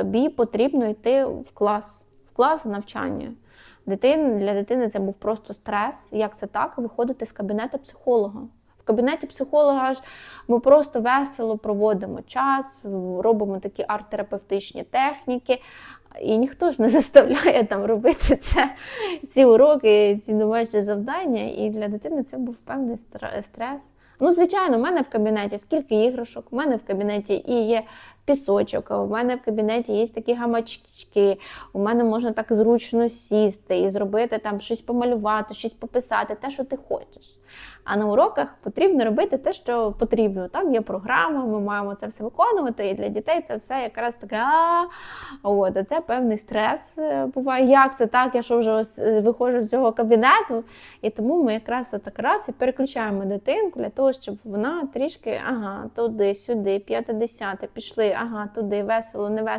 тобі потрібно йти в клас, в клас навчання. Дитин, для дитини це був просто стрес. Як це так? Виходити з кабінету психолога. В кабінеті психолога ж ми просто весело проводимо час, робимо такі арт-терапевтичні техніки. І ніхто ж не заставляє там робити це, ці уроки, ці домашні завдання. І для дитини це був певний стрес. Ну, звичайно, у мене в кабінеті скільки іграшок, у мене в кабінеті і є пісочок, у мене в кабінеті є такі гамачки, у мене можна так зручно сісти і зробити там щось помалювати, щось пописати, те, що ти хочеш. А на уроках потрібно робити те, що потрібно. Там є програма, ми маємо це все виконувати, і для дітей це все якраз таке. От, а це певний стрес е, буває. Як це так? Я що вже ось, е, виходжу з цього кабінету. І тому ми якраз так раз і переключаємо дитинку для того, щоб вона трішки ага, туди, сюди, п'яте, пішли, ага, туди, весело, не весело.